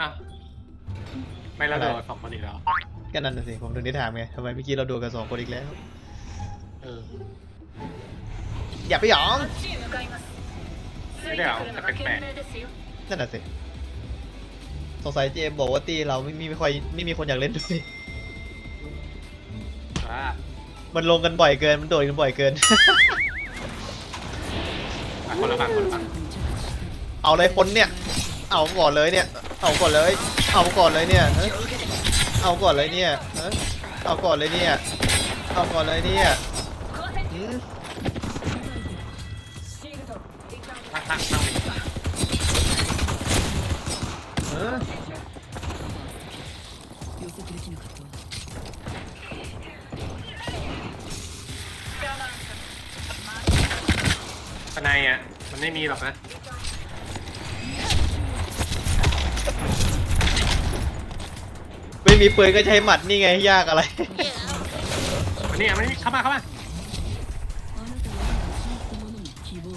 อ้าวไม่แล้วโดนสองคนอีกแล้ว ก็นั่นน่ะสิ ผมถึงได้ถามไงทำไมเมื่อกี้เราโดนกันสองคนอีกแล้ว เออ อย่าไปหยอง こっちへ向かいますついてくるのが賢明ですよ นั่นน่ะสิ สงสัยเจมส์บอกว่าตีเราไม่มีไม่ค่อยไม่มีคนอยากเล่นด้วย ว่า มันลงกันบ่อยเกิน มันโดดกันบ่อยเกิน อ่ะคนละฝั่งคนละฝั่ง เอาเลยคนเนี่ย เอาก่อนเลยเนี่ย เอาก่อนเลย เอาก่อนเลยเนี่ยเอาก่อนเลยเนี่ยเอาก่อนเลยเนี่ยเอาก่อนเลยเนี่ยข้างในอะ มันไม่มีหรอกนะ ไม่มีปืนก็ใช้หมัดนี่ไงยากอะไร มันนี่มันไม่มีเข้ามาเข้ามา あなたは失ったものに希望を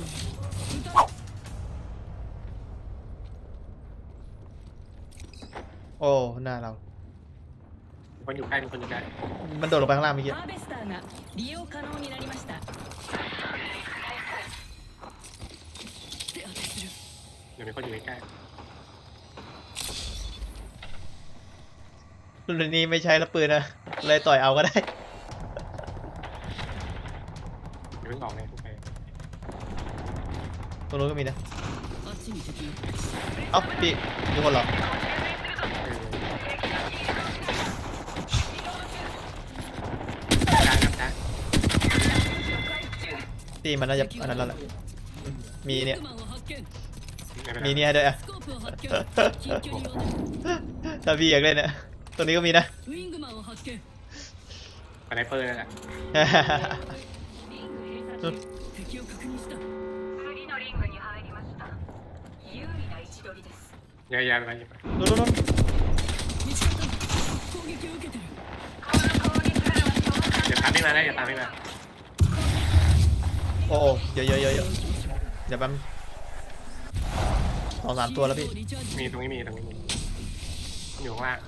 โอ้หน้าเรา มีคนอยู่ใกล้มีคนอยู่ใกล้ มันโดดลงไปข้างล่างเมื่อกี้ ハーベスターが利用可能になりました手当てする เดี๋ยวมีคนอยู่ใกล้ รุ่นนี้ไม่ใช้แล้วปืนนะเลยต่อยเอาก็ได้อย่าเพิ่งเลยทุกคนตัวนู้นก็มีนะเอ้าพี่มีคนเหรอาตีมันน่าจะอันนั้นแล้วแหละมีเนี่ยมีเนี่ยด้วยอะ ถ้าพี่อยากเล่นเนี่ย ตรงนี้ก็มีนะ ウィングマンを発見 สไนเปอร์นั่นแหละ 敵を確認した次のリングに入りました有利な位置取りです เยอะแยะไปเยอะไป นู้นนู้นนู้น 見つかった攻撃を受けてるこの攻撃からは遠か อย่าตามพี่มานะอย่าตามพี่มา โอ้โอ้เยอะเยอะเยอะเยอะเดี๋ยวแป๊บสองสามตัวแล้วพี่ リチャージ มีตรงนี้มีตรงนี้มีอยู่ข้างล่าง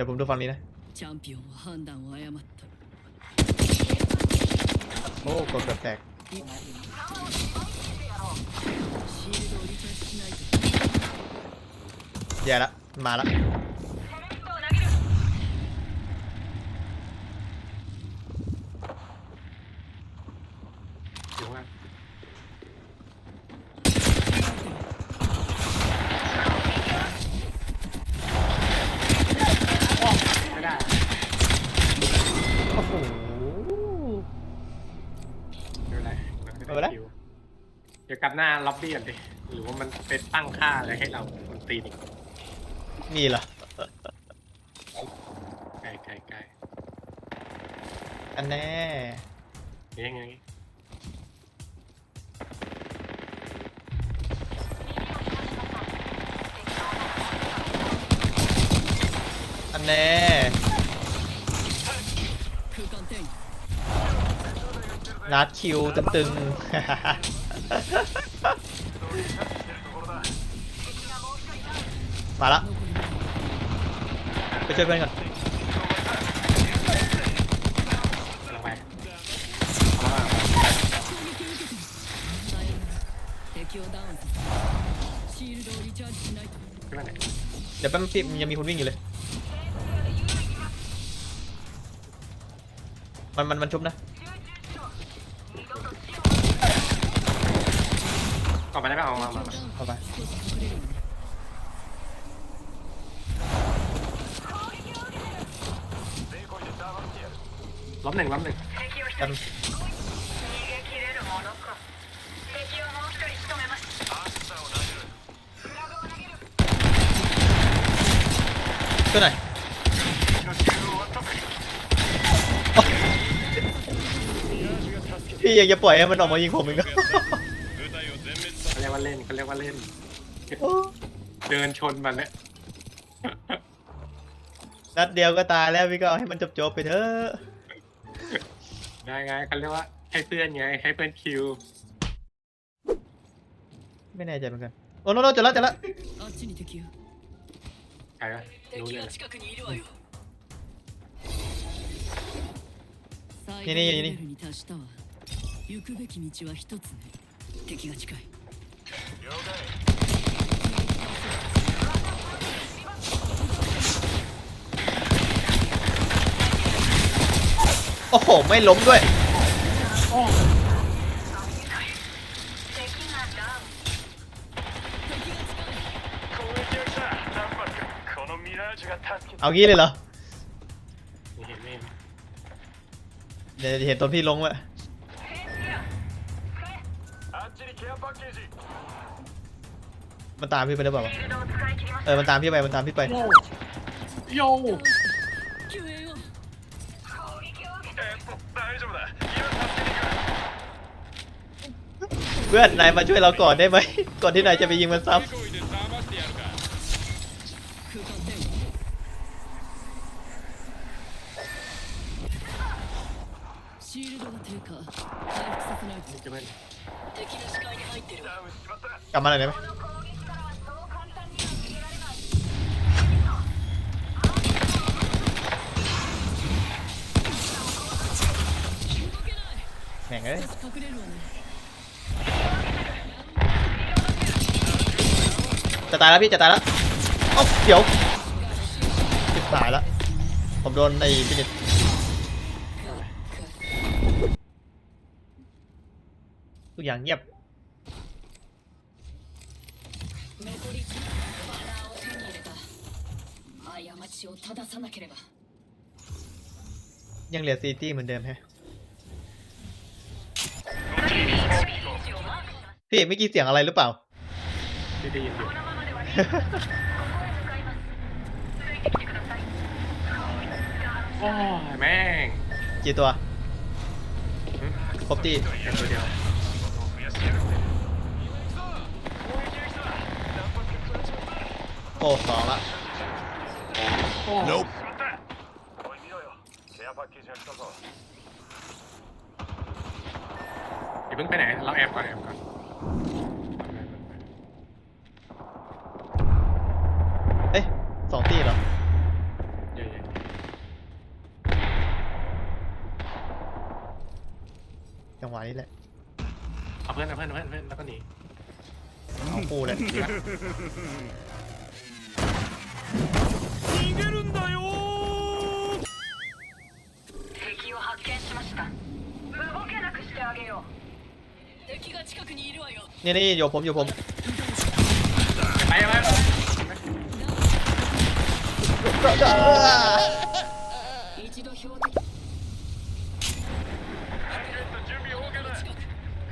ดี๋ยวผมดูฝั่งนี้นะ チャンピオンは判断を誤った โอ้กดเกือบแตก シールドをリチャージしないと แย่ละมาละ หน้าล็อบบี้กันดิหรือว่ามันเป็นตั้งค่าอะไรให้เราคนตีนมีเหรอไกลไกลไกลอันแน่ยังไงอันแน่นัดคิวตึงๆ มาละไปช่วยเพื่อนก่อนเดี๋ยวแป๊บนึงสิมันยังมีคนวิ่งอยู่เลย มันมันมันชุบนะ ออกมาได้ไหมเอามามาเข้าไปล้อมหนึ่งล้อมหนึ่งกันก็ไหนพี่ยังจะปล่อยให้มันออกมายิงผมอีกเหรอรียกว่าเล่นเขาเรียกว่าเล่น เดินชนมันเนี่ย นัดเดียวก็ตายแล้วพี่ก็เอาให้มันจบๆไปเถอะ ได้ไงเขาเรียกว่าให้เพื่อนไงให้เพื่อนคิว ไม่แน่ใจเหมือนกันโอ้โนโนเจอแล้วเจอแล้ว あっちに敵よ ใครวะรู้ 敵 เลย が近くにいるわよ最ねえねえねえ高レベルに達したわ行くべき道は一つね敵が近い โอ้โห ไม่ล้มด้วย เอางี้เลยเหรอเดี๋ยวเห็นตอนพี่ลงวะ มันตามพี่ไปหรือเปล่าเออมันตามพี่ไปมันตามพี่ไปโยโยเพื่อนนายมาช่วยเราก่อนได้ไหมก่อนที่นายจะไปยิงมันซ้ำกลับมาหน่อยได้ไหม แม่งเอ้ยจะตายแล้วพี่จะตายแล้วเอ๊าเดี๋ยวจะตายแล้วผมโดนไอ้ฟินิชทุกอย่างเงียบยังเหลือซีตี้เหมือนเดิมแฮะ พี่ไม่กี่เสียงอะไรหรือเปล่า ที่ได้ยินอยู่โอ้ยแม่งกี่ตัว หึครบตีโอ้สองละ โอ้อย่าเพิ่งไปไหน เราแอบก่อนแอบก่อน เอ้ยสองตีเหรอ เย้ จังหวะนี้แหละ ๆเอาเพื่อนเอาเพื่อนเอาเพื่อนเอาเพื่อนแล้วก็หนี เอาคู่เลย ดีละ 敵を発見しました動けなくしてあげよ敵が近くにいるわよ นี่นี่อยู่ผมอยู่ผมไป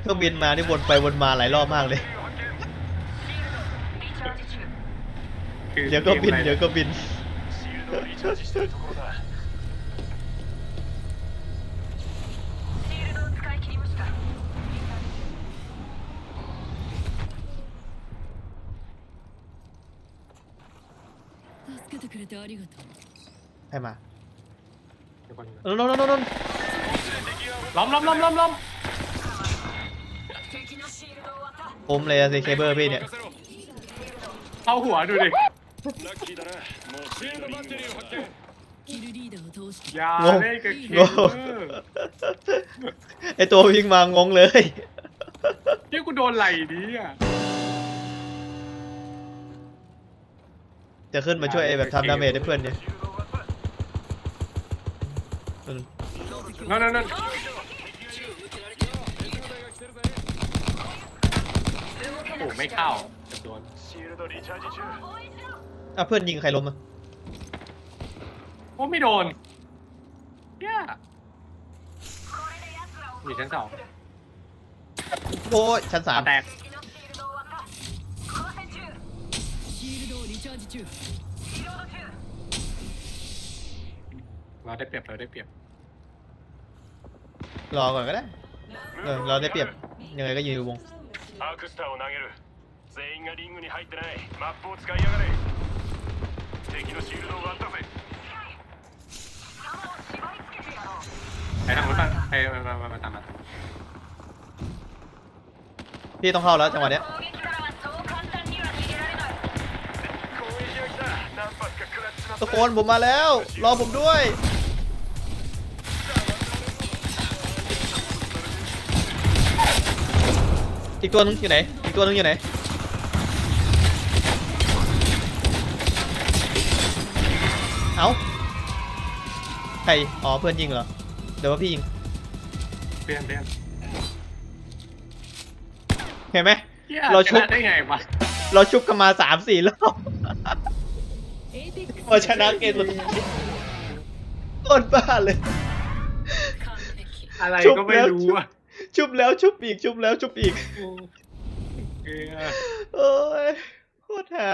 เครื่องบินมาที่วนไปวนมาหลายรอบมากเลย เดี๋ยวก็บินเดี๋ยวก็บิน てくれてありがとう ใครมา เดี๋ยวก่อน โน่นโน่นโน่นโน่น ล้อมล้อมล้อมล้อมล้อม 敵のシールドを渡 ผมเลยอะสิเคเบิลพี่เนี่ย เข้าหัวดูดิ ラッキーだなもうシールドバッテリーを発見キルリーダーを通して อย่าง ง เล่นกับเค งง เบิล ไอตัววิ่งมางงเลย ที่กูโดนไหลดีอ่ะ จะขึ้นมาช่วยไอ้แบบทำดาเมจให้เพื่อนเนี่ยนั่นนั่นโอ้ไม่เข้าโดนอะเพื่อนยิงใครล้มอะโอ้ไม่โดนเย้อยู่ชั้นสองโอ้ยชั้นสามแตก 中เราได้เปรียบเราได้เปรียบรอก่อนก็ได้เออราได้เปรียบยังไงก็ยืนอยู่วงアไอ้ทางนู้นบ้างไอ้มามามาตามมาพี่ต้องเข้าแล้วจังหวะเนี้ย ตะโกนผมมาแล้ว รอผมด้วย อีกตัวนึงอยู่ไหน อีกตัวนึงอยู่ไหน เอาใคร อ๋อ เพื่อนยิงเหรอ เดี๋ยวว่าพี่ยิง เปลี่ยนเปลี่ยนเห็นไหม เราชุบได้ไงวะ เราชุบกันมาสามสี่รอบ พอชนะเกมสุดท้ายโคตรบ้าเลย完璧อะไรชุบก็ไม่แล้ว รู้อะชุบแล้วชุบอีก ชุบแล้วชุบอีก เออ โอ้ยโคตรหา